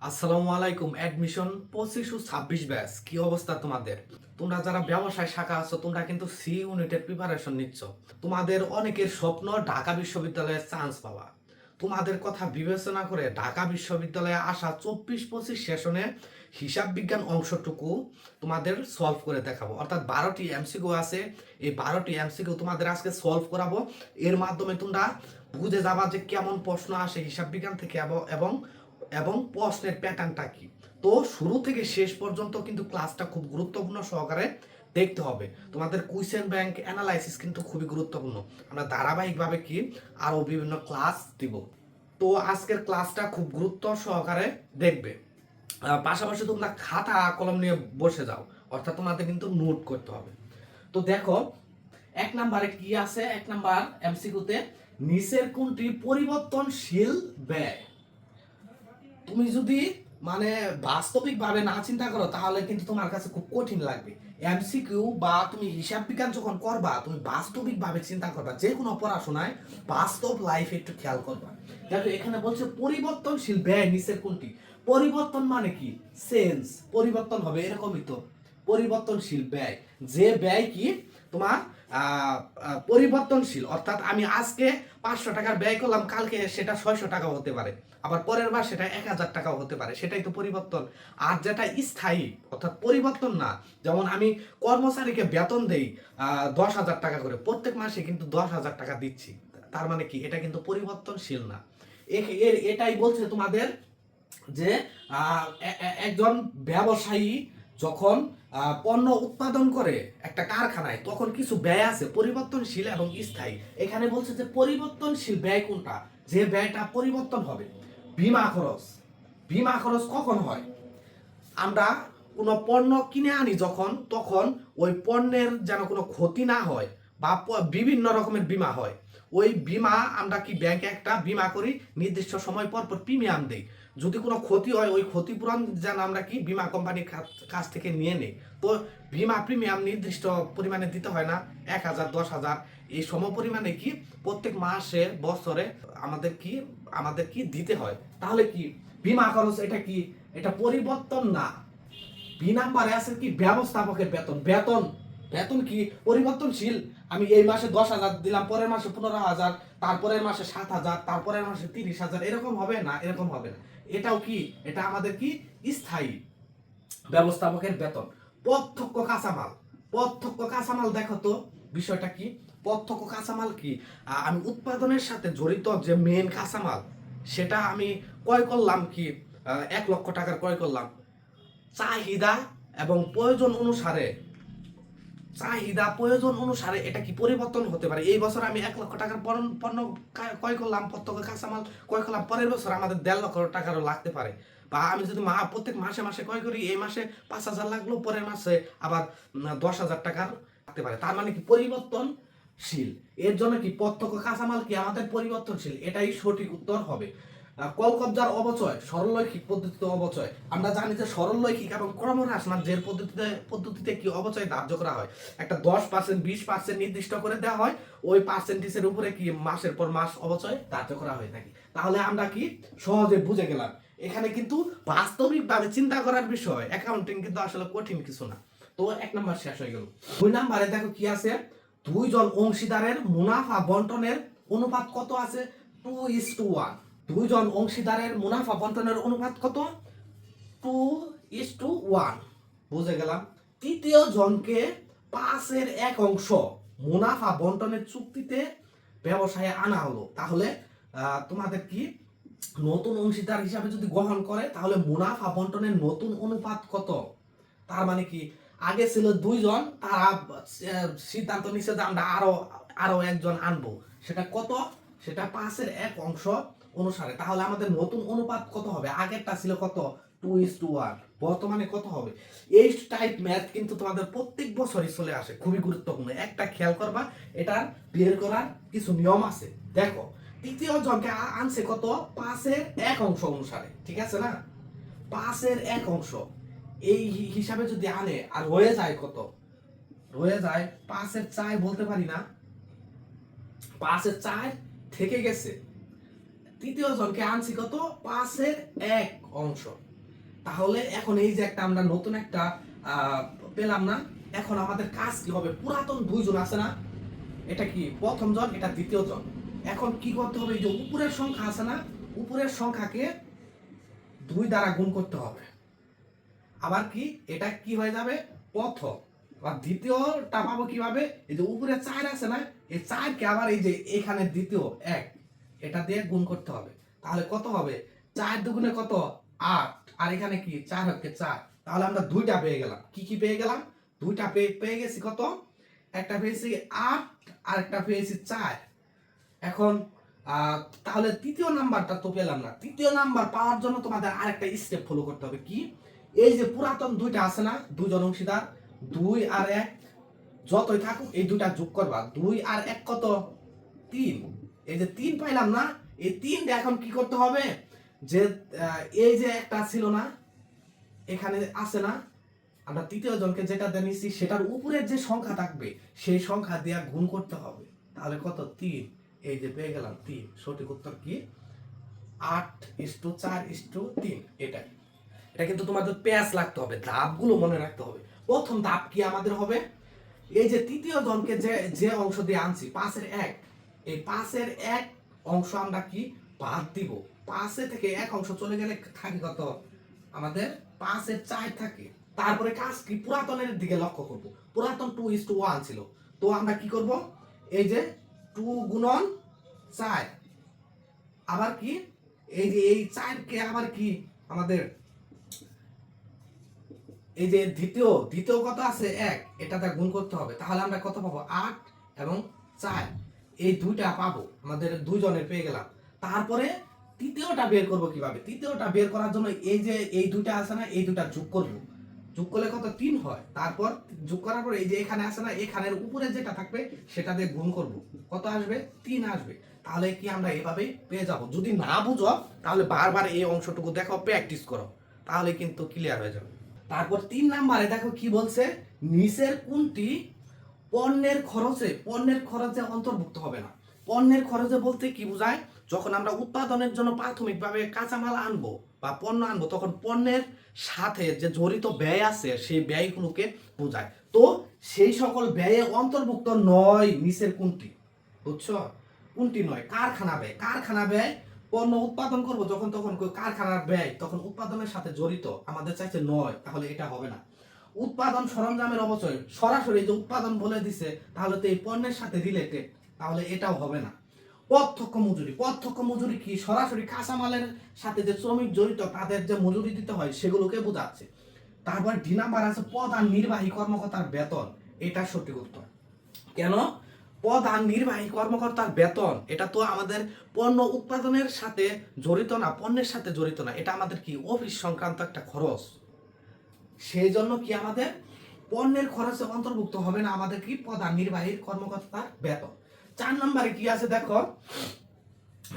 আসসালামু আলাইকুম অ্যাডমিশন পঁচিশ ও ছাব্বিশ ব্যাচ কি অবস্থা তোমাদের? তোমরা যারা ব্যবসায় শাখা আছো, তোমরা কিন্তু সি ইউনিটের প্রিপারেশন নিচ্ছ। তোমাদের অনেকের স্বপ্ন ঢাকা বিশ্ববিদ্যালয়ে চান্স পাওয়া। তোমাদের কথা বিবেচনা করে ঢাকা বিশ্ববিদ্যালয়ে আসা চব্বিশ পঁচিশ সেশনে হিসাব বিজ্ঞান অংশটুকু তোমাদের সলভ করে দেখাবো। অর্থাৎ বারোটি এমসিকিউ আছে, এই বারোটি এমসিকিউ তোমাদের আজকে সলভ করাবো। এর মাধ্যমে তোমরা বুঝে যাবা যে কেমন প্রশ্ন আসে হিসাব বিজ্ঞান থেকে এবং- এবং প্রশ্নের প্যাটার্নটা কি? তো শুরু থেকে শেষ পর্যন্ত কিন্তু ক্লাসটা খুব গুরুত্বপূর্ণ সহকারে দেখতে হবে। তোমাদের কুইশন ব্যাংক অ্যানালাইসিস কিন্তু খুবই গুরুত্বপূর্ণ। আমরা ধারাবাহিকভাবে কি আরও বিভিন্ন ক্লাস দিব। তো আজকের ক্লাসটা খুব গুরুত্ব সহকারে দেখবে। পাশাপাশি তোমরা খাতা কলম নিয়ে বসে যাও, অর্থাৎ তোমাদের কিন্তু নোট করতে হবে। তো দেখো, এক নাম্বারে কি আছে? এক নাম্বার এমসিকিউতে নিচের কোনটি পরিবর্তনশীল ব্যয়? তুমি যদি মানে বাস্তবিক ভাবে না চিন্তা করো, তাহলে কিন্তু তোমার কাছে খুব কঠিন লাগবে। এমসিকিউ বা তুমি হিসাব বিজ্ঞান যখন করবা, তুমি বাস্তবিক ভাবে চিন্তা করবা যে কোনো পড়াশোনায় বাস্তব লাইফে একটু খেয়াল করবা। দেখো, এখানে বলছে পরিবর্তনশীল ব্যয় নিচের কোনটি? পরিবর্তন মানে কি? চেঞ্জ পরিবর্তন হবে এরকমই তো। পরিবর্তনশীল ব্যয়। যে ব্যয় কি? তোমার পরিবর্তনশীল। অর্থাৎ আমি আজকে পাঁচশো টাকার ব্যয় করলাম, কালকে সেটা ছয়শো টাকাও হতে পারে। আবার পরের বার সেটা এক হাজার টাকাও হতে পারে। সেটাই তো পরিবর্তন। আর যেটা স্থায়ী, অর্থাৎ পরিবর্তন না। যেমন আমি কর্মচারীকে বেতন দেই দশ হাজার টাকা করে। প্রত্যেক মাসে কিন্তু দশ হাজার টাকা দিচ্ছি। তার মানে কি? এটা কিন্তু পরিবর্তনশীল না। এর- এটাই বলছে তোমাদের যে একজন ব্যবসায়ী যখন পণ্য উৎপাদন করে একটা কারখানায়, তখন কিছু ব্যয় আছে, পরিবর্তনশীল এবং স্থায়ী। এখানে বলছে যে পরিবর্তনশীল ব্যয় কোনটা? যে ব্যয়টা পরিবর্তন হবে। বিমা খরচ। বীমা খরচ কখন হয়? আমরা কোনো পণ্য কিনে আনি যখন, তখন ওই পণ্যের যেন কোনো ক্ষতি না হয় বা বিভিন্ন রকমের বীমা হয়। ওই বীমা আমরা কি ব্যাংকে একটা বিমা করি, নির্দিষ্ট সময় পর পর প্রিমিয়াম দেই। যদি কোনো ক্ষতি হয়, ওই ক্ষতিপূরণ যেন আমরা কি বীমা কোম্পানির কাছ- থেকে নিয়ে নেই তো বিমা প্রিমিয়াম নির্দিষ্ট পরিমাণে দিতে হয় না, এক হাজার, দশ হাজার। এই সম পরিমাণে কি প্রত্যেক মাসে, বছরে আমাদের কি আমাদের কি দিতে হয়? তাহলে কি বীমা খরচ এটা কি? এটা পরিবর্তন না। বি নাম্বারে আছে কি ব্যবস্থাপকের বেতন। বেতন বেতন কি পরিবর্তনশীল? আমি এই মাসে দশ হাজার দিলাম, পরের মাসে পনেরো হাজার, তারপরের মাসে সাত হাজার, তারপরের মাসে তিরিশ হাজার, এরকম হবে না, এরকম হবে না। এটাও কি? এটা আমাদের কি? স্থায়ী ব্যবস্থাপকের বেতন। প্রত্যক্ষ কাঁচামাল। প্রত্যক্ষ কাঁচামাল দেখো তো, বিষয়টা কি? প্রত্যক্ষ কাঁচামাল কি? আমি উৎপাদনের সাথে জড়িত যে মেন কাঁচামাল, সেটা আমি ক্রয় করলাম কি? এক লক্ষ টাকার ক্রয় করলাম। চাহিদা এবং প্রয়োজন অনুসারে চাহিদা প্রয়োজন অনুসারে এটা কি পরিবর্তন হতে পারে? এই বছর আমি এক লক্ষ টাকার পণ্য- ক্রয় করলাম, প্রত্যক্ষ কাঁচামাল ক্রয় করলাম, পরের বছর আমাদের দেড় লক্ষ টাকারও লাগতে পারে। বা আমি যদি মা, প্রত্যেক মাসে মাসে ক্রয় করি, এই মাসে পাঁচ হাজার লাগল, পরের মাসে আবার দশ হাজার টাকার লাগতে পারে। তার মানে কি পরিবর্তনশীল? এর জন্য কি প্রত্যক্ষ কাঁচামাল কি আমাদের পরিবর্তনশীল? এটাই সঠিক উত্তর হবে। কলকবজার অবচয়, সরলরৈখিক পদ্ধতিতে অবচয়। আমরা জানি যে সরলরৈখিক এবং ক্রমহ্রাস মাধ্যের পদ্ধতিতে পদ্ধতিতে কি অবচয় ধার্য করা হয়? একটা দশ পার্সেন্ট বিশ পার্সেন্ট নির্দিষ্ট করে দেওয়া হয়, ওই পার্সেন্টেজের উপরে কি মাসের পর মাস অবচয় ধার্য করা হয়ে থাকে তাহলে আমরা কি সহজে বুঝে গেলাম। এখানে কিন্তু বাস্তবিকভাবে চিন্তা করার বিষয় অ্যাকাউন্টিং কিন্তু আসলে কঠিন কিছু না। তো এক নাম্বার শেষ হয়ে গেল। দুই নাম্বারে দেখো কি আছে? দুইজন অংশীদারের মুনাফা বন্টনের অনুপাত কত আছে? টু ইস টু ওয়ান দুইজন অংশীদারের মুনাফা বন্টনের অনুপাত কত? টু ইস টু ওয়ান বুঝে গেলাম। তৃতীয় জনকে পাঁচের এক অংশ মুনাফা বন্টনের চুক্তিতে ব্যবসায়ে আনা হলো। তাহলে তোমাদের কি নতুন অংশীদার হিসাবে যদি গ্রহণ করে, তাহলে মুনাফা বন্টনের নতুন অনুপাত কত? তার মানে কি, আগে ছিল দুইজন, তারা সিদ্ধান্ত নিচ্ছে যে আমরা আরও আরও একজন আনব। সেটা কত? সেটা পাঁচের এক অংশ অনুসারে। তাহলে আমাদের নতুন অনুপাত কত হবে? আগেরটা ছিল কত? টু ইস টু ওয়ান বর্তমানে কত হবে? এই টাইপ ম্যাথ কিন্তু তোমাদের প্রত্যেক বছরই চলে আসে, খুবই গুরুত্বপূর্ণ। একটা খেয়াল করবা, এটার বের করার কিছু নিয়ম আছে। দেখো, তৃতীয় জনকে আনছে কত? পাঁচের এক অংশ অনুসারে, ঠিক আছে না? পাঁচের এক অংশ। এই হিসাবে যদি আনে, আর হয়ে যায় কত? হয়ে যায়, পাঁচের চার বলতে পারি না। পাঁচের চার থেকে গেছে। তৃতীয় জনকে আনছি কত পাঁচের এক অংশ। তাহলে এখন এই যে একটা আমরা নতুন একটা পেলাম না, এখন আমাদের কাজ কি হবে? পুরাতন দুইজন আছে না? এটা কি প্রথম জন, এটা দ্বিতীয় জন? এখন কি করতে হবে? এই যে উপরের সংখ্যা আছে না, উপরের সংখ্যাকে দুই দ্বারা গুণ করতে হবে। আবার কি? এটা কি হয়ে যাবে? প্রথম। আর দ্বিতীয়টা পাবো কীভাবে? এই যে উপরে চার আছে না, এই চারকে আবার এই যে এখানে দ্বিতীয়, এক। এটা দিয়ে গুণ করতে হবে। তাহলে কত হবে? চার দুগুণে কত? আট। আর এখানে কি? চার হচ্ছে চার। তাহলে আমরা দুইটা পেয়ে গেলাম। কি কি পেয়ে গেলাম? দুইটা পেয়ে পেয়ে গেছি কত? একটা পেয়েছি আট আর একটা পেয়েছি চার। এখন তাহলে তৃতীয় নাম্বারটা তো পেলাম না। তৃতীয় নাম্বার পাওয়ার জন্য তোমাদের আরেকটা স্টেপ ফলো করতে হবে। কি? এই যে পুরাতন দুইটা আছে না? দুজন অংশীদার। দুই আর এক। যতই থাকুক, এই দুটা যোগ করবা। দুই আর এক কত? তিন। এই যে তিন পাইলাম না, এই তিনটা এখন কি করতে হবে? যে এই যে একটা ছিল না, এখানে আছে না, আমরা তৃতীয় জনকে যেটা নিচ্ছি সেটার উপরের যে সংখ্যা থাকবে, সেই সংখ্যা দিয়ে গুণ করতে হবে। তাহলে কত? তিন। এই যে পেয়ে গেলাম তিন। সঠিক উত্তর কি? আট ইস্টু চার ইস্টু তিন। এটাই। এটা কিন্তু তোমাদের পেঁয়াজ লাগতে হবে, ধাপগুলো মনে রাখতে হবে। প্রথম ধাপ কি আমাদের হবে? এই যে তৃতীয় জনকে যে যে অংশ দিয়ে আনছি, পাঁচের এক এই পাঁচের এক অংশ আমরা কি? বাদ দিব। পাঁচে থেকে এক অংশ চলে গেলে থাকে কত? আমাদের পাঁচের চার থাকে। তারপরে কাজ কি? পুরাতনের দিকে লক্ষ্য করব। পুরাতন টু ইস টু ওয়ান ছিল। তো আমরা কি করব? এই যে টু গুণন চার। আবার কি? এই যে এই চারকে আবার কি? আমাদের এই যে দ্বিতীয় দ্বিতীয় কত আছে? এক। এটাতে গুণ করতে হবে। তাহলে আমরা কত পাবো? আট এবং চার। এই দুইটা পাবো, আমাদের দুইজনের পেয়ে গেলাম। তারপরে তৃতীয়টা বের করব কীভাবে? তৃতীয়টা বের করার জন্য এই যে এই দুইটা আছে না, এই দুইটা যোগ করব। যোগ করলে কত? তিন হয়। তারপর যোগ করার পর এই যে এখানে আছে না, এখানের উপরে যেটা থাকবে সেটা দিয়ে গুণ করব। কত আসবে? তিন আসবে। তাহলে কি আমরা এভাবে পেয়ে যাব? যদি না বুঝো, তাহলে বারবার এই অংশটুকু দেখো প্র্যাকটিস করো। তাহলে কিন্তু ক্লিয়ার হয়ে যাবে। তারপর তিন নাম্বারে দেখো কি বলছে? নিচের কোনটি পণ্যের খরচে পণ্যের খরচে অন্তর্ভুক্ত হবে না। পণ্যের খরচে বলতে কি বোঝায়? যখন আমরা উৎপাদনের জন্য প্রাথমিকভাবে কাঁচামাল আনব বা পণ্য আনব, তখন পণ্যের সাথে যে জড়িত ব্যয় আছে, সেই ব্যয়গুলোকে বোঝায়। তো সেই সকল ব্যয়ে অন্তর্ভুক্ত নয় নিচের কোনটি? বুঝছ? কোনটি নয়? কারখানা ব্যয়। কারখানা ব্যয় পণ্য উৎপাদন করব যখন, তখন কারখানার ব্যয়, তখন উৎপাদনের সাথে জড়িত আমাদের চাইছে নয়, তাহলে এটা হবে না। উৎপাদন সরঞ্জামের অবচয় সরাসরি যে উৎপাদন বলে দিছে, তাহলে তো এই পণ্যের সাথে রিলেটেড তাহলে এটাও হবে না। প্রত্যক্ষ মজুরি প্রত্যক্ষ মজুরি কি? সরাসরি কাঁচামালের সাথে যে শ্রমিক জড়িত, তাদের যে মজুরি দিতে হয় সেগুলোকে বোঝাচ্ছে? তারপর ডি নাম্বার আছে প্রধান নির্বাহী কর্মকর্তার বেতন, এটা সঠিক উত্তর। কেন? প্রধান নির্বাহী কর্মকর্তার বেতন, এটা তো আমাদের পণ্য উৎপাদনের সাথে জড়িত না, পণ্যের সাথে জড়িত না, এটা আমাদের কি? অফিস সংক্রান্ত একটা খরচ। সেই জন্য কি আমাদের পণ্যের খরচে অন্তর্ভুক্ত হবে না? আমাদের কি প্রধান নির্বাহী কর্মকর্তার বেতন? চার নম্বরে কি আছে দেখো?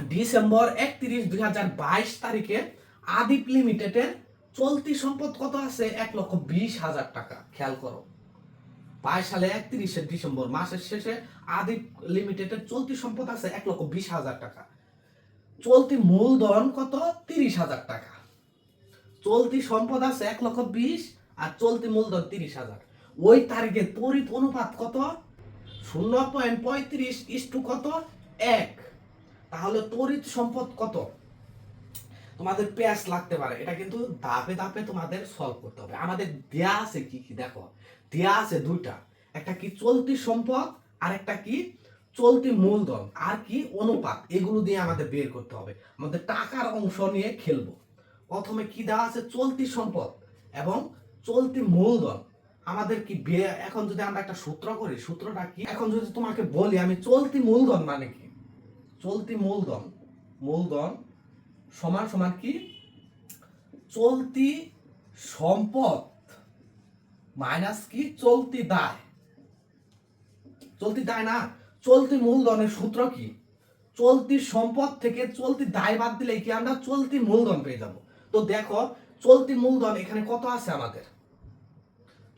ডিসেম্বর একত্রিশ দুই হাজার বাইশ তারিখে আদিপ লিমিটেডের চলতি সম্পদ কত আছে? এক লক্ষ বিশ হাজার টাকা। খেয়াল করো। বাইশ সালে একত্রিশে ডিসেম্বর মাসের শেষে আদিপ লিমিটেডের চলতি সম্পদ আছে এক লক্ষ বিশ হাজার টাকা। চলতি মূলধন কত? তিরিশ হাজার টাকা। চলতি সম্পদ আছে এক লক্ষ বিশ আর চলতি মূলধন তিরিশ হাজার। ওই তারিখে তড়িৎ অনুপাত কত? শূন্য পয়েন্ট পঁয়ত্রিশ ইস্টু কত? এক। তাহলে তড়িৎ সম্পদ কত? তোমাদের প্যাস লাগতে পারে। এটা কিন্তু ধাপে ধাপে তোমাদের সলভ করতে হবে। আমাদের দেয়া আছে কি কি? দেখো, দেয়া আছে দুইটা। একটা কি চলতি সম্পদ, আর একটা কি চলতি মূলধন। আর কি অনুপাত? এগুলো দিয়ে আমাদের বের করতে হবে। আমাদের টাকার অংশ নিয়ে খেলব। প্রথমে কি দেওয়া আছে? চলতি সম্পদ এবং চলতি মূলধন। আমাদের কি এখন যদি আমরা একটা সূত্র করি, সূত্রটা কি? এখন যদি তোমাকে বলি, আমি চলতি মূলধন মানে কি? চলতি মূলধন। মূলধন সমান সমান কি? চলতি সম্পদ মাইনাস কি? চলতি দায়। চলতি দায় না, চলতি মূলধনের সূত্র কি? চলতি সম্পদ থেকে চলতি দায় বাদ দিলে কি আমরা চলতি মূলধন পেয়ে যাব? তো দেখো, চলতি মূলধন এখানে কত আছে আমাদের?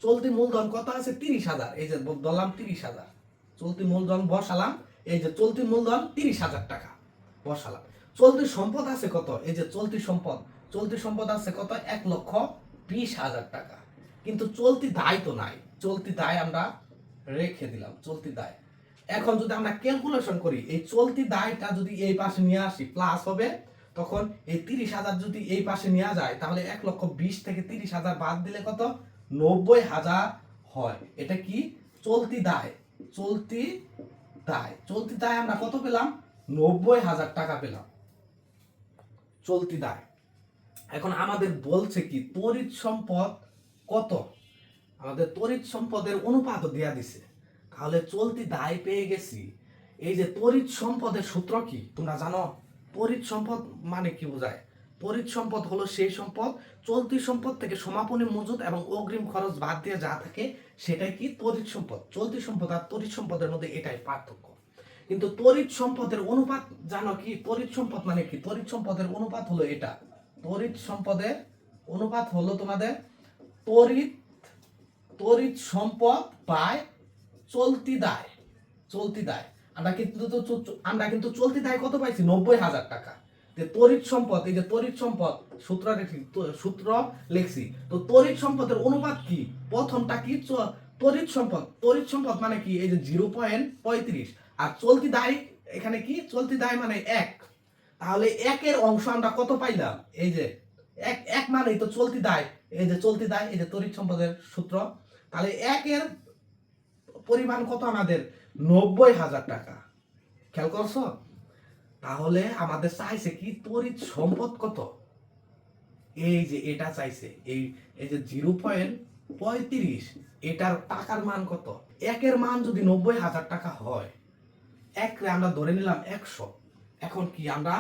চলতি মূলধন কত আছে? তিরিশ হাজার। এই যে বললাম তিরিশ হাজার। চলতি মূলধন বসালাম, এই যে চলতি মূলধন তিরিশ হাজার টাকা বসালাম। চলতি সম্পদ আছে কত? এই যে চলতি সম্পদ চলতি সম্পদ আছে কত? এক লক্ষ বিশ হাজার টাকা। কিন্তু চলতি দায় তো নাই। চলতি দায় আমরা রেখে দিলাম, চলতি দায়। এখন যদি আমরা ক্যালকুলেশন করি, এই চলতি দায়টা যদি এই পাশে নিয়ে আসি প্লাস হবে তখন এই তিরিশ হাজার যদি এই পাশে নেওয়া যায়, তাহলে এক লক্ষ বিশ থেকে তিরিশ হাজার বাদ দিলে কত? নব্বই হাজার হয়। এটা কি? চলতি দায়। চলতি দায়। চলতি দায় আমরা কত পেলাম? নব্বই হাজার টাকা পেলাম। চলতি দায়। এখন আমাদের বলছে কি, তড়িৎ সম্পদ কত? আমাদের তড়িৎ সম্পদের অনুপাত দেয়া দিছে। তাহলে চলতি দায় পেয়ে গেছি। এই যে তড়িৎ সম্পদের সূত্র কি? তোমরা জানো? তড়িৎ সম্পদ মানে কি বোঝায়? তড়িৎ সম্পদ হলো সেই সম্পদ, চলতি সম্পদ থেকে সমাপনী মজুদ এবং অগ্রিম খরচ বাদ দিয়ে যা থাকে সেটাই কি তড়িৎ সম্পদ। চলতি সম্পদ আর তড়িৎ সম্পদের মধ্যে এটাই পার্থক্য। কিন্তু তড়িৎ সম্পদের অনুপাত জানো কি? তড়িৎ সম্পদ মানে কি? তড়িৎ সম্পদের অনুপাত হলো এটা। তড়িৎ সম্পদের অনুপাত হলো তোমাদের তড়িৎ তড়িৎ সম্পদ পায় চলতি দায়। চলতি দায়। আমরা কিন্তু আমরা কিন্তু চলতি দায় কত পাইছি? নব্বই হাজার টাকা। যে তড়িৎ সম্পদ, এই যে তড়িৎ সম্পদ সূত্র সূত্র লিখছি। তো তড়িৎ সম্পদের অনুপাত কি? প্রথমটা কি? তড়িৎ সম্পদ। তড়িৎ সম্পদ মানে কি? এই যে জিরো পয়েন্ট পঁয়ত্রিশ। আর চলতি দায় এখানে কি? চলতি দায় মানে এক। তাহলে একের অংশ আমরা কত পাইলাম? এই যে এক এক মানেই তো চলতি দায়। এই যে চলতি দায়, এই যে তড়িৎ সম্পদের সূত্র। তাহলে একের পরিমাণ কত আমাদের? নব্বই হাজার টাকা। খেয়াল করছ? তাহলে আমাদের চাইছে কি? তড়িৎ সম্পদ কত? এই যে এটা চাইছে, এই এই যে জিরো পয়েন্ট পঁয়ত্রিশ, এটার টাকার মান কত? একের মান যদি নব্বই হাজার টাকা হয় একরে আমরা ধরে নিলাম একশো। এখন কি আমরা,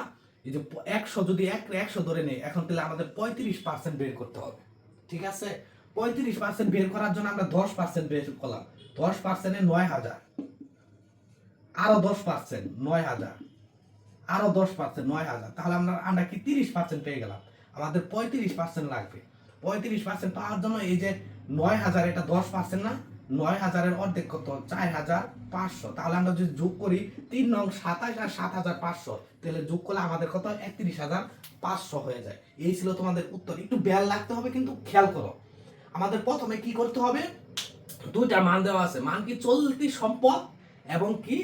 এই যে একশো যদি একরে একশো ধরে নেই, এখন তাহলে আমাদের পঁয়ত্রিশ পার্সেন্ট বের করতে হবে। ঠিক আছে? পঁয়ত্রিশ পার্সেন্ট বের করার জন্য আমরা দশ পার্সেন্ট বের করলাম। দশ পার্সেন্টে নয় হাজার। আরও দশ পার্সেন্ট, নয় হাজার। আরও দশ পার্সেন্ট, নয় হাজার। তাহলে আমরা আমরা কি তিরিশ পার্সেন্ট পেয়ে গেলাম? আমাদের পঁয়ত্রিশ পার্সেন্ট লাগবে। পঁয়ত্রিশ পার্সেন্ট পাওয়ার জন্য এই যে নয় হাজার, এটা দশ পার্সেন্ট না? নয় হাজারের অর্ধেক কত? চার হাজার পাঁচশো। তাহলে আমরা যদি যোগ করি তিন নং সাতাশ আর সাত হাজার পাঁচশো, তাহলে যোগ করলে আমাদের কত? একত্রিশ হাজার পাঁচশো হয়ে যায়। এই ছিল তোমাদের উত্তর। একটু বেল লাগতে হবে, কিন্তু খেয়াল করো। আমাদের প্রথমে কি করতে হবে? দুইটা মান দেওয়া আছে। মান কি চলতি সম্পদ এবং কি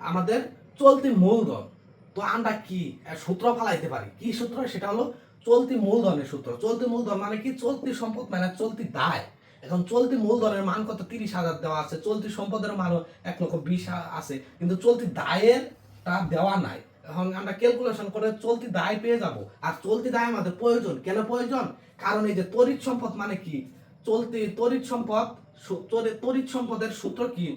আমাদের চলতি মূলধন। তো আমরা কি সূত্র ফালাইতে পারি? কি সূত্র? সেটা হলো চলতি মূলধনের সূত্র। চলতি মূলধন মানে কি? চলতি সম্পদ মানে চলতি দায়। এখন চলতি মূলধনের মান কত? তিরিশ হাজার দেওয়া আছে। চলতি সম্পদের মানও এক লক্ষ বিশ আছে। কিন্তু চলতি দায়ের তা দেওয়া নাই। এখন আমরা ক্যালকুলেশন করে চলতি দায় পেয়ে যাব। আর চলতি দায় আমাদের প্রয়োজন। কেন প্রয়োজন? কারণ এই যে তড়িৎ সম্পদ মানে কি? চলতি তড়িৎ সম্পদ তড়িৎ সম্পদের সূত্র কি?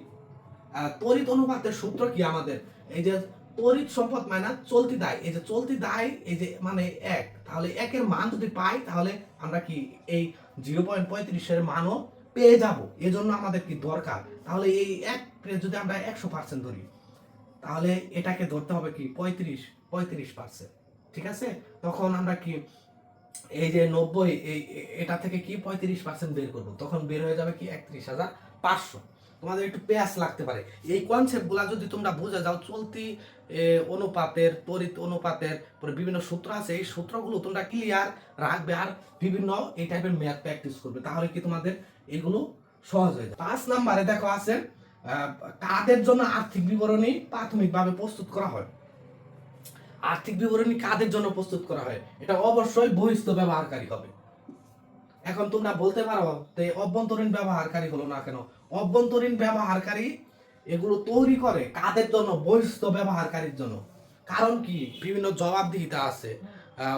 তড়িৎ অনুপাতের সূত্র কি আমাদের? এই যে তড়িৎ সম্পদ মানে চলতি দায়। এই যে চলতি দায়, এই যে মানে এক। তাহলে একের মান যদি পাই, তাহলে আমরা কি এই জিরো পয়েন্ট পঁয়ত্রিশের মানও পেয়ে যাব। এজন্য আমাদের কি দরকার? তাহলে এই এক যদি আমরা একশো পার্সেন্ট ধরি, তাহলে এটাকে ধরতে হবে কি? পঁয়ত্রিশ পঁয়ত্রিশ পার্সেন্ট ঠিক আছে? তখন আমরা কি এই যে নব্বই, এই এটা থেকে কি পঁয়ত্রিশ পার্সেন্ট বের করব? তখন বের হয়ে যাবে কি একত্রিশ হাজার পাঁচশো। তোমাদের একটু পেঁয়াজ লাগতে পারে। এই কনসেপ্টগুলো যদি তোমরা বুঝে যাও, চলতি অনুপাতের, তড়িৎ অনুপাতের পরে বিভিন্ন সূত্র আছে, এই সূত্রগুলো তোমরা ক্লিয়ার রাখবে আর বিভিন্ন এই টাইপের ম্যাথ প্র্যাকটিস করবে। তাহলে কি তোমাদের এগুলো সহজ হয়ে যায় পাঁচ নাম্বারে দেখো আছে কাদের জন্য আর্থিক বিবরণী প্রাথমিকভাবে প্রস্তুত করা হয়? আর্থিক বিবরণী কাদের জন্য প্রস্তুত করা হয়? এটা অবশ্যই বহিস্থ ব্যবহারকারী হবে। এখন তোমরা বলতে পারো যে অভ্যন্তরীণ ব্যবহারকারী হলো না কেন? অভ্যন্তরীণ ব্যবহারকারী এগুলো তৈরি করে কাদের জন্য? বহিস্থ ব্যবহারকারীর জন্য। কারণ কি? বিভিন্ন জবাবদিহিতা আছে।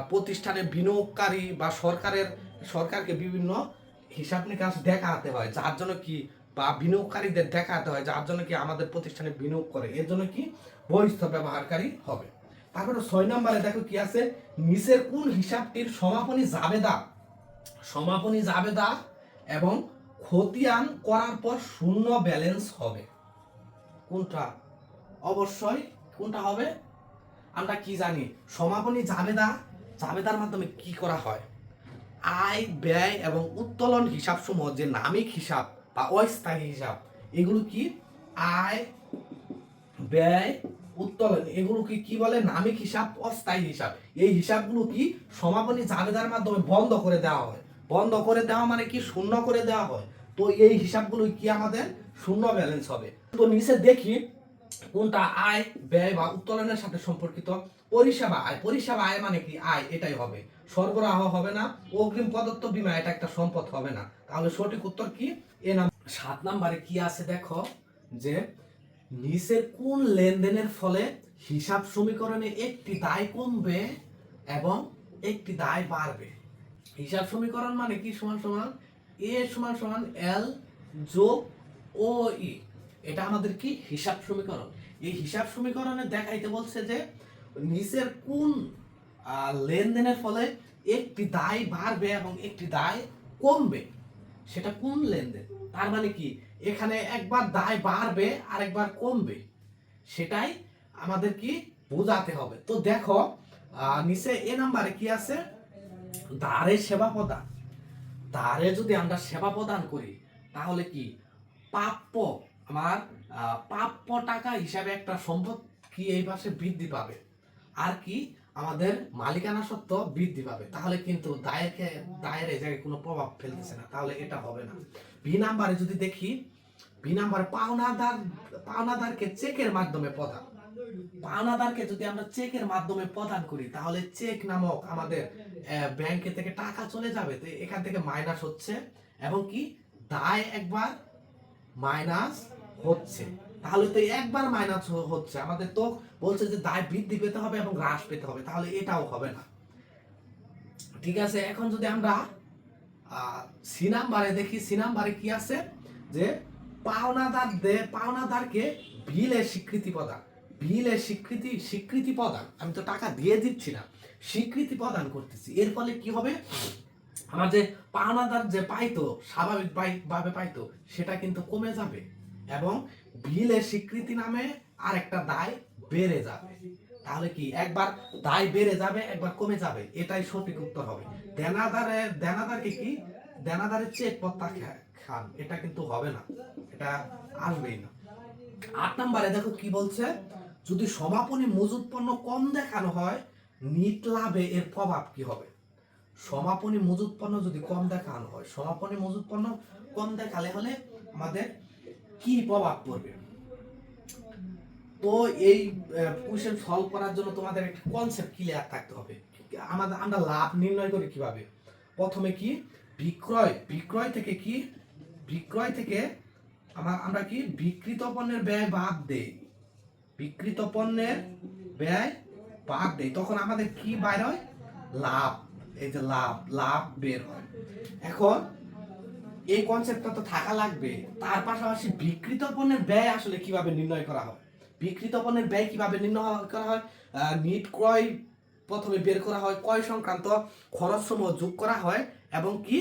প্রতিষ্ঠানে বিনিয়োগকারী বা সরকারের, সরকারকে বিভিন্ন হিসাব নিকাশ দেখাতে হয়। যার জন্য কি? বা বিনিয়োগকারীদের দেখাতে হয়। যার জন্য কি আমাদের প্রতিষ্ঠানে বিনিয়োগ করে। এর জন্য কি? বহিস্থ ব্যবহারকারী হবে। তারপরে ছয় নম্বরে দেখো কি আছে? নিচের কোন হিসাবটির সমাপনী জাবেদা? সমাপনী জাবেদা এবং খতিয়ান করার পর শূন্য ব্যালেন্স হবে। কোনটা? অবশ্যই কোনটা হবে? আমরা কি জানি? সমাপনী জাবেদা, জাবেদার মাধ্যমে কি করা হয়? আয়, ব্যয় এবং উত্তোলন হিসাব সমূহ যে নামিক হিসাব বা অস্থায়ী হিসাব, এগুলো কি? আয়, ব্যয়, উত্তোলন, এগুলোকে কি বলে? নামিক হিসাব, অস্থায়ী হিসাব। এই হিসাবগুলো কি? সমাপনী জাবেদার মাধ্যমে বন্ধ করে দেওয়া হয়। বন্ধ করে দেওয়া মানে কি? শূন্য করে দেওয়া হয়। তো এই হিসাবগুলো কি আমাদের শূন্য ব্যালেন্স হবে? তো নিচে দেখি কোনটা আয়, ব্যয় বা উত্তোলনের সাথে সম্পর্কিত। পরিষেবা আয়। পরিষেবা আয় মানে কি? আয়, এটাই হবে। সরবরাহ হবে না। অগ্রিম প্রদত্ত বিমা, এটা একটা সম্পদ হবে না। তাহলে সঠিক উত্তর কি? এ নাম সাত নাম্বারে কি আছে দেখো? যে নিচের কোন লেনদেনের ফলে হিসাব সমীকরণে একটি দায় কমবে এবং একটি দায় বাড়বে। হিসাব সমীকরণ মানে কি? সমান সমান এ সমান সমান এল যোগ ও ই। এটা আমাদের কি? হিসাব সমীকরণ। এই হিসাব সমীকরণে দেখাইতে বলছে যে, নিচের কোন লেনদেনের ফলে একটি দায় বাড়বে এবং একটি দায় কমবে। সেটা কোন লেনদেন? তার মানে কি? এখানে একবার দায় বাড়বে আর একবার কমবে। সেটাই আমাদের কি? বোঝাতে হবে। তো দেখো নিচে এ নাম্বারে কি আছে? দ্বারে সেবা প্রদান। দ্বারে যদি আমরা সেবা প্রদান করি, তাহলে কি? প্রাপ্য, আমার প্রাপ্য টাকা হিসাবে একটা সম্পদ কি এই পাশে বৃদ্ধি পাবে? আর কি? আমাদের মালিকানা সত্ত্ব বৃদ্ধি পাবে। তাহলে কিন্তু দায়েরকে, দায়ের এই জায়গায় কোনো প্রভাব ফেলতেছে না। তাহলে এটা হবে না। বি নাম্বারে যদি দেখি বি নাম্বারে পাওনাদার, পাওনাদারকে চেকের মাধ্যমে প্রদান। পাওনাদারকে যদি আমরা চেকের মাধ্যমে প্রদান করি, তাহলে চেক নামক আমাদের ব্যাংকে থেকে টাকা চলে যাবে। তো এখান থেকে মাইনাস হচ্ছে এবং কি? দায় একবার মাইনাস হচ্ছে। তাহলে তো একবার মাইনাস হচ্ছে। আমাদের তো বলছে যে দায় বৃদ্ধি পেতে হবে এবং হ্রাস পেতে হবে। তাহলে এটাও হবে না। ঠিক আছে, এখন যদি আমরা সি নাম্বারে দেখি সি নাম্বারে কি আছে? যে পাওনাদার দে পাওনাদারকে বিলের স্বীকৃতি প্রদান। বিলের স্বীকৃতি স্বীকৃতি প্রদান। আমি তো টাকা দিয়ে দিচ্ছি না, স্বীকৃতি প্রদান করতেছি। এর ফলে কি হবে? আমার যে পাওনাদার যে পাইতো, স্বাভাবিক ভাবে পাইতো, সেটা কিন্তু কমে যাবে এবং বিলের স্বীকৃতি নামে আর একটা দায় বেড়ে যাবে। তাহলে কি একবার দায় বেড়ে যাবে, একবার কমে যাবে? এটাই সঠিক উত্তর হবে। দেনাদারে, দেনাদারকে কি? দেনাদারের চেক পত্তা খান। এটা কিন্তু হবে না। এটা আসবেই না। আট নম্বরে দেখো কি বলছে? যদি সমাপনী মজুত পণ্য কম দেখানো হয়, নিট লাভে এর প্রভাব কি হবে? সমাপনী মজুত পণ্য যদি কম দেখানো হয়, সমাপনী মজুত পণ্য কম দেখালে হলে আমাদের কি প্রভাব পড়বে? তো এই কোশ্চেন সলভ করার জন্য তোমাদের একটা কনসেপ্ট ক্লিয়ার থাকতে হবে। আমাদের, আমরা লাভ নির্ণয় করি কীভাবে? প্রথমে কি বিক্রয় বিক্রয় থেকে কি, বিক্রয় থেকে আমরা আমরা কি বিক্রিত পণ্যের ব্যয় বাদ দেই? বিক্রিত পণ্যের ব্যয় বাদ দেয়। তখন আমাদের কি বাইর হয়? লাভ। এই যে লাভ লাভ বের হয়। এখন এই কনসেপ্টটা তো থাকা লাগবে। তার পাশাপাশি বিক্রিত পণ্যের ব্যয় আসলে কীভাবে নির্ণয় করা হয়? বিক্রিত পণ্যের ব্যয় কীভাবে নির্ণয় করা হয়? নিট ক্রয় প্রথমে বের করা হয়। ক্রয় সংক্রান্ত খরচ সমূহ যোগ করা হয়। এবং কি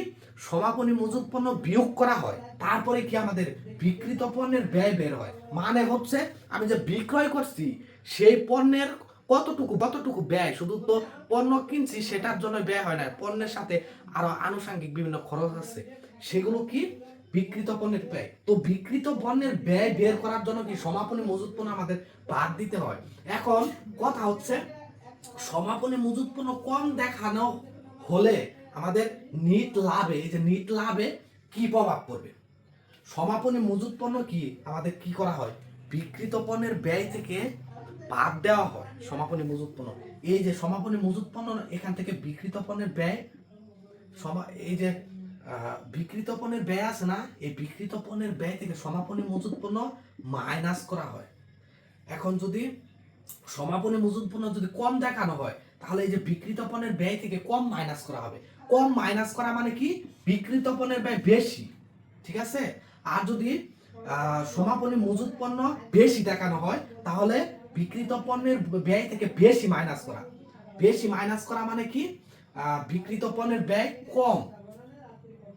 সমাপনী মজুত পণ্য বিয়োগ করা হয়, তারপরে কি আমাদের বিক্রিত পণ্যের ব্যয় বের হয়। মানে হচ্ছে আমি যে বিক্রয় করছি, সেই পণ্যের কতটুকু কতটুকু ব্যয়? শুধু তো পণ্য কিনছি, সেটার জন্য ব্যয় হয় না, পণ্যের সাথে আরও আনুষঙ্গিক বিভিন্ন খরচ আছে। সেগুলো কি বিকৃত পণ্যের ব্যয়? তো বিকৃত পণ্যের ব্যয় বের করার জন্য কি সমাপনী মজুত পণ্য আমাদের বাদ দিতে হয়? এখন কথা হচ্ছে, সমাপনী মজুত পণ্য কম দেখানো হলে আমাদের নিট লাভে, এই যে নিট লাভে কি প্রভাব পড়বে? সমাপনী মজুত পণ্য কি? আমাদের কি করা হয়? বিকৃত পণ্যের ব্যয় থেকে বাদ দেওয়া হয় সমাপনী মজুত পণ্য। এই যে সমাপনী মজুত পণ্য, এখান থেকে বিকৃত পণ্যের ব্যয় সমা, এই যে বিকৃত পণ্যের ব্যয় আছে না, এই বিকৃত পণ্যের ব্যয় থেকে সমাপনী মজুত পণ্য মাইনাস করা হয়। এখন যদি সমাপনী মজুত পণ্য যদি কম দেখানো হয়, তাহলে এই যে বিকৃত পণ্যের ব্যয় থেকে কম মাইনাস করা হবে। কম মাইনাস করা মানে কি? বিকৃত পণ্যের ব্যয় বেশি। ঠিক আছে? আর যদি সমাপনী মজুত পণ্য বেশি দেখানো হয়, তাহলে বিকৃত পণ্যের ব্যয় থেকে বেশি মাইনাস করা। বেশি মাইনাস করা মানে কি? বিকৃত পণ্যের ব্যয় কম।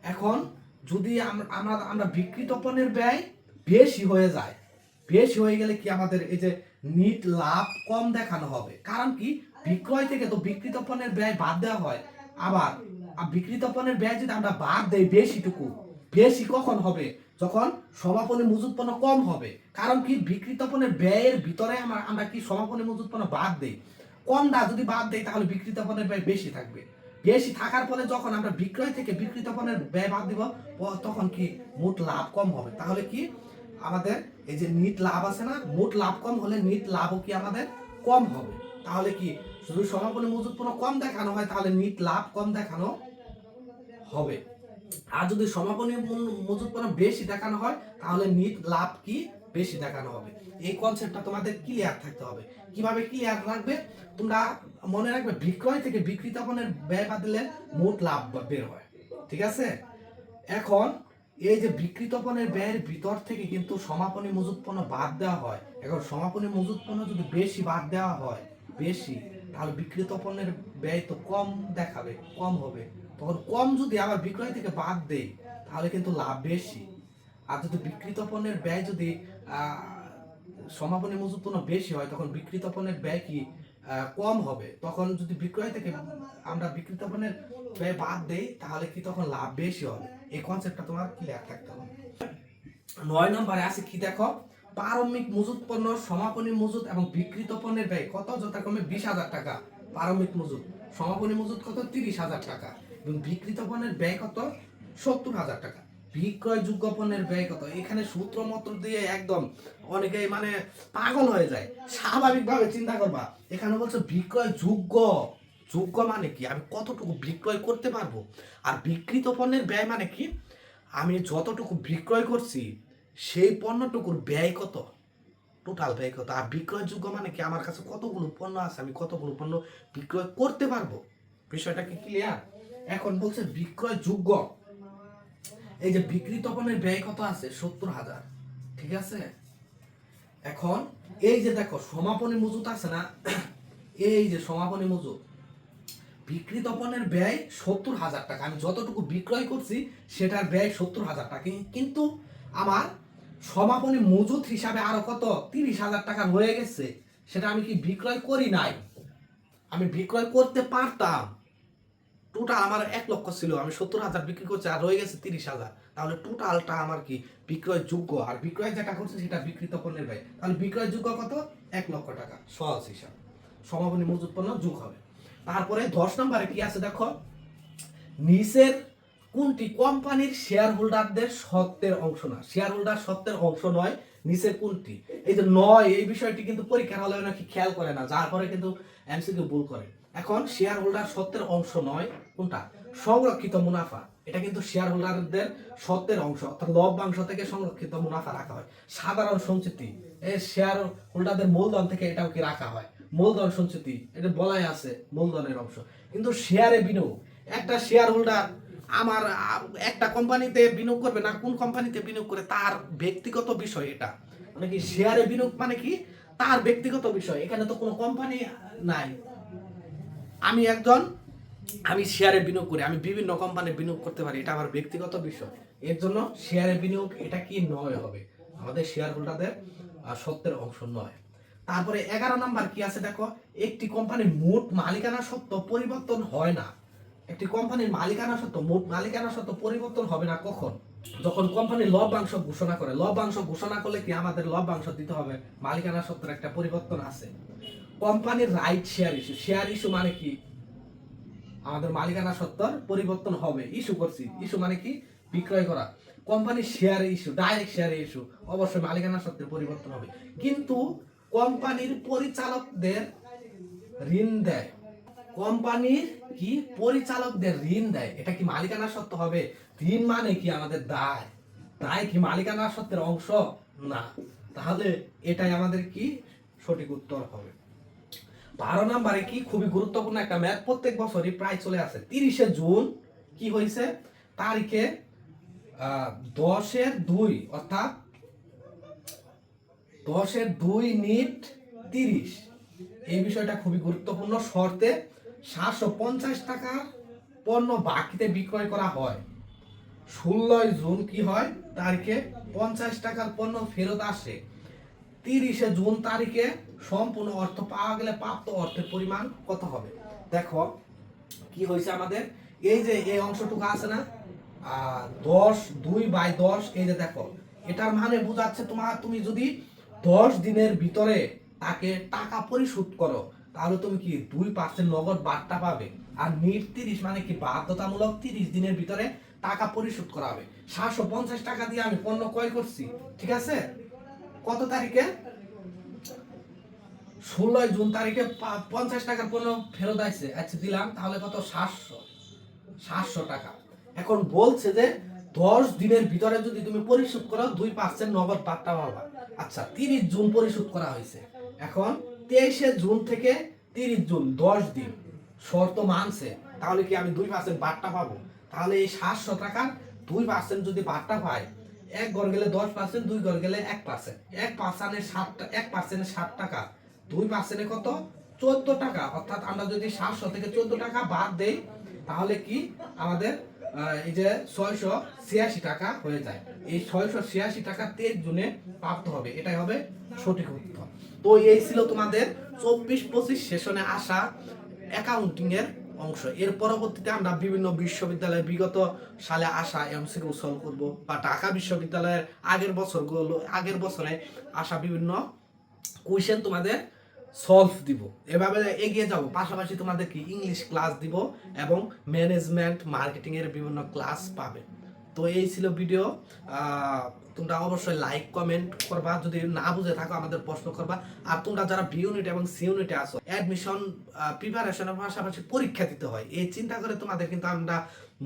এখন যদি আম- আমরা আমরা বিকৃত পণ্যের ব্যয় বেশি হয়ে যায়, বেশি হয়ে গেলে কি আমাদের এই যে নিট লাভ কম দেখানো হবে? কারণ কি? বিক্রয় থেকে তো বিকৃত পণ্যের ব্যয় বাদ দেওয়া হয়। আবার আ- বিকৃত পণ্যের ব্যয় যদি আমরা বাদ দেই বেশিটুকু, বেশি কখন হবে? যখন সমাপনী মজুত পণ্য কম হবে। কারণ কি? বিক্রিত পণ্যের ব্যয়ের ভিতরে আমরা আমরা কি সমাপনী মজুত পণ্য বাদ দেই? কমটা যদি বাদ দেই, তাহলে বিক্রিত পণ্যের ব্যয় বেশি থাকবে। বেশি থাকার ফলে যখন আমরা বিক্রয় থেকে বিক্রিত পণ্যের ব্যয় বাদ দিব তখন কি মোট লাভ কম হবে? তাহলে কি? আমাদের এই যে নিট লাভ আছে না, মোট লাভ কম হলে নিট লাভও কি আমাদের কম হবে? তাহলে কি শুধু সমাপনী মজুত পণ্য কম দেখানো হয়, তাহলে নিট লাভ কম দেখানো হবে। আর যদি সমাপনী মজুত পণ্য বেশি দেখানো হয়, তাহলে নিট লাভ কি বেশি দেখানো হবে? এই কনসেপ্টটা তোমাদের ক্লিয়ার থাকতে হবে। কীভাবে ক্লিয়ার রাখবে? তোমরা মনে রাখবে, বিক্রয় থেকে বিক্রিত পণ্যের ব্যয় বাদ দিলে মোট লাভ বের হয়। ঠিক আছে? এখন এই যে বিক্রিত পণ্যের ব্যয়ের ভিতর থেকে কিন্তু সমাপনী মজুত পণ্য বাদ দেওয়া হয়। এখন সমাপনী মজুত পণ্য যদি বেশি বাদ দেওয়া হয়, বেশি তাহলে বিক্রিত পণ্যের ব্যয় তো কম দেখাবে, কম হবে। তখন কম যদি আবার বিক্রয় থেকে বাদ দেই, তাহলে কিন্তু লাভ বেশি। আর যদি বিক্রিত পণ্যের ব্যয় যদি সমাপনী মজুত পণ্য বেশি হয়, তখন বিক্রিত পণ্যের ব্যয় কি কম হবে? তখন যদি বিক্রয় থেকে আমরা বিক্রিত পণ্যের ব্যয় বাদ দেই, তাহলে কি তখন লাভ বেশি হবে? এই কনসেপ্টটা তোমার ক্লিয়ার থাকতে হবে। নয় নম্বরে আছে কি দেখো? প্রারম্ভিক মজুত পণ্য, সমাপনী মজুত এবং বিক্রিত পণ্যের ব্যয় কত? যথাক্রমে বিশ হাজার টাকা। প্রারম্ভিক মজুত। সমাপনী মজুত কত? তিরিশ হাজার টাকা। এবং বিক্রিত পণ্যের ব্যয় কত? সত্তর হাজার টাকা। বিক্রয়যোগ্য পণ্যের ব্যয় কত? এখানে সূত্র মন্ত্র দিয়ে একদম অনেকেই মানে পাগল হয়ে যায়। স্বাভাবিকভাবে চিন্তা করবা, এখানে বলছে বিক্রয়যোগ্য। যোগ্য মানে কি? আমি কতটুকু বিক্রয় করতে পারব? আর বিক্রিত পণ্যের ব্যয় মানে কি? আমি যতটুকু বিক্রয় করছি সেই পণ্যটুকুর ব্যয় কত? টোটাল ব্যয় কত? আর বিক্রয়যোগ্য মানে কি? আমার কাছে কতগুলো পণ্য আছে? আমি কতগুলো পণ্য বিক্রয় করতে পারব? বিষয়টা কি ক্লিয়ার এখন বলছে বিক্রয়যোগ্য এই যে বিক্রিত পণ্যের ব্যয় কত আছে? সত্তর হাজার। ঠিক আছে? এখন এই যে দেখো, সমাপনী মজুত আছে না? এই যে সমাপনী মজুত। বিক্রিত পণ্যের ব্যয় সত্তর হাজার টাকা। আমি যতটুকু বিক্রয় করছি, সেটার ব্যয় সত্তর হাজার টাকা। কিন্তু আমার সমাপনী মজুত হিসাবে আরও কত? তিরিশ হাজার টাকা রয়ে গেছে। সেটা আমি কি বিক্রয় করি নাই? আমি বিক্রয় করতে পারতাম। টোটাল আমার এক লক্ষ ছিল, আমি সত্তর হাজার বিক্রি করছি আর রয়ে গেছে তিরিশ হাজার। তাহলে টোটালটা আমার কি বিক্রয় যোগ্য আর বিক্রয় যেটা করছে সেটা বিক্রিত পণ্যের ব্যয়। তাহলে বিক্রয় যোগ্য কত? এক লক্ষ টাকা। সহজ হিসাব। সমাপনী মজুত পণ্য যোগ হবে। তারপরে দশ নম্বরে কি আছে দেখো? নিচের কোনটি? কোম্পানির শেয়ার হোল্ডারদের সত্ত্বের অংশ না। শেয়ার হোল্ডার সত্ত্বের অংশ নয়, নিচে কোনটি? এই যে নয়, এই বিষয়টি কিন্তু পরীক্ষার হলে নাকি খেয়াল করে না, যার পরে কিন্তু এমসিকিউ ভুল করে। এখন শেয়ার হোল্ডার সত্ত্বের অংশ নয়, কোনটা? সংরক্ষিত মুনাফা। এটা কিন্তু শেয়ার হোল্ডারদের সত্ত্বের অংশ, অর্থাৎ লভ্যাংশ থেকে সংরক্ষিত মুনাফা রাখা হয়। সাধারণ সঞ্চিতি এই শেয়ার হোল্ডারদের মূলধন থেকে এটাও কি রাখা হয়? মূলধন সঞ্চিতি, এটা বলাই আছে মূলধনের অংশ। কিন্তু শেয়ারে বিনিয়োগ, একটা শেয়ার হোল্ডার আমার, একটা কোম্পানিতে বিনিয়োগ করবে না, কোন কোম্পানিতে বিনিয়োগ করে, তার ব্যক্তিগত বিষয় এটা। মানে কি শেয়ারে বিনিয়োগ মানে কি, তার ব্যক্তিগত বিষয়। এখানে তো কোনো কোম্পানি নাই। আমি একজন, আমি শেয়ারে বিনিয়োগ করি, আমি বিভিন্ন কোম্পানির বিনিয়োগ করতে পারি, এটা আমার ব্যক্তিগত বিষয়। এর জন্য শেয়ারে বিনিয়োগ, এটা কি নয় হবে? আমাদের শেয়ার হোল্ডারদের সত্ত্বের অংশ নয়। তারপরে এগারো নাম্বার কি আছে দেখো? একটি কোম্পানির মোট মালিকানা সত্ত্ব পরিবর্তন হয় না। একটি কোম্পানির মালিকানা সত্ত্ব মোট মালিকানা সত্ত্ব পরিবর্তন হবে না কখন? যখন কোম্পানি লভ্যাংশ ঘোষণা করে। লভ্যাংশ ঘোষণা করলে কি আমাদের লভ্যাংশ দিতে হবে? মালিকানা সত্ত্বের একটা পরিবর্তন আছে। কোম্পানির right share issue share issue মানে কি? আমাদের মালিকানা সত্ত্বর পরিবর্তন হবে। ইস্যু করছি। ইস্যু মানে কি? বিক্রয় করা। কোম্পানির share issue direct share issue অবশ্যই মালিকানা সত্ত্বের পরিবর্তন হবে। কিন্তু কোম্পানির পরিচালকদের ঋণ দেয়। কোম্পানির কি পরিচালকদের ঋণ দেয়? এটা কি মালিকানা সত্ত্ব হবে? ঋণ মানে কি আমাদের দায়? দায় কি মালিকানা সত্ত্বের অংশ? না। তাহলে এটাই আমাদের কি সঠিক উত্তর হবে। বারো নম্বরে কি খুবই গুরুত্বপূর্ণ একটা ম্যাথ, প্রত্যেক বছরই প্রায় চলে আসে। তিরিশে জুন কি হয়েছে তারিখে দশের দুই, অর্থাৎ দশের দুই নিট তিরিশ। এই বিষয়টা খুবই গুরুত্বপূর্ণ শর্তে সাতশো পঞ্চাশ টাকার পণ্য বাকিতে বিক্রয় করা হয়। ষোলোই জুন কি হয়? তারিখে পঞ্চাশ টাকার পণ্য ফেরত আসে। তিরিশে জুন তারিখে সম্পূর্ণ অর্থ পাওয়া গেলে প্রাপ্ত অর্থের পরিমাণ কত হবে? দেখো, কি হয়েছে আমাদের? এই যে এই অংশটুকু আছে না? দশ দুই বাই দশ, এই যে দেখো, এটার মানে বোঝাচ্ছে তোমার তুমি যদি দশ দিনের ভিতরে তাকে টাকা পরিশোধ করো তাহলে তুমি কি দুই পার্সেন্ট নগদ বার্তা পাবে? আর নিট তিরিশ মানে কি বাধ্যতামূলক তিরিশ দিনের ভিতরে টাকা পরিশোধ করা হবে সাতশো পঞ্চাশ টাকা দিয়ে আমি পণ্য ক্রয় করছি, ঠিক আছে? কত তারিখে? ষোলোই জুন তারিখে পঞ্চাশ টাকার পণ্য ফেরত আসছে। আচ্ছা দিলাম, তাহলে কত? সাতশো। সাতশো টাকা। এখন বলছে যে দশ দিনের ভিতরে যদি তুমি পরিশোধ করো, দুই পার্সেন্ট নগদ বার্তা পাবা। আচ্ছা তিরিশ জুন পরিশোধ করা হয়েছে। এখন তেইশে জুন থেকে তিরিশ জুন, দশ দিন। শর্ত মানছে। তাহলে কি আমি দুই পার্সেন্ট বার্তা পাবো? তাহলে এই সাতশো টাকার দুই পার্সেন্ট যদি বার্তা পাই এক ঘর গেলে দশ পার্সেন্ট দুই ঘর গেলে এক পার্সেন্ট এক পার্সেন্টের ষাট এক পার্সেন্টের ষাট টাকা। দুই পার্সেন্টে কত? চোদ্দ টাকা। অর্থাৎ আমরা যদি সাতশো থেকে চোদ্দ টাকা বাদ দেই, তাহলে কি আমাদের এই যে ছয়শো ছিয়াশি টাকা হয়ে যায়। এই ছয়শো ছিয়াশি টাকা তেইশ জুনে প্রাপ্ত হবে। এটাই হবে সঠিক উত্তর। তো এই ছিল তোমাদের চব্বিশ পঁচিশ সেশনে আসা অ্যাকাউন্টিং এর অংশ। এর পরবর্তীতে আমরা বিভিন্ন বিশ্ববিদ্যালয়ে বিগত সালে আসা এমসিকিউ সলভ করব বা ঢাকা বিশ্ববিদ্যালয়ের আগের বছরগুলো, আগের বছরে আসা বিভিন্ন কোয়েশ্চেন তোমাদের সলভ দিব। এভাবে এগিয়ে যাব। পাশাপাশি তোমাদের কি ইংলিশ ক্লাস দিব এবং ম্যানেজমেন্ট মার্কেটিং এর বিভিন্ন ক্লাস পাবে। তো এই ছিল ভিডিও তোমরা অবশ্যই লাইক কমেন্ট করবা। যদি না বুঝে থাকো, আমাদের প্রশ্ন করবা। আর তোমরা যারা বি ইউনিট এবং সি ইউনিটে আসো অ্যাডমিশন প্রিপারেশনের পাশাপাশি পরীক্ষা দিতে হয়। এই চিন্তা করে তোমাদের কিন্তু আমরা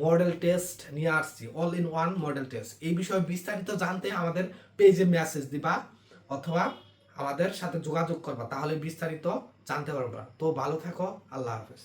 মডেল টেস্ট নিয়ে আসছি। All in one model test এই বিষয়ে বিস্তারিত জানতে আমাদের পেজে মেসেজ দিবা অথবা আমাদের সাথে যোগাযোগ করবা তাহলে বিস্তারিত জানতে পারবা। তো ভালো থাকো আল্লাহ হাফেজ।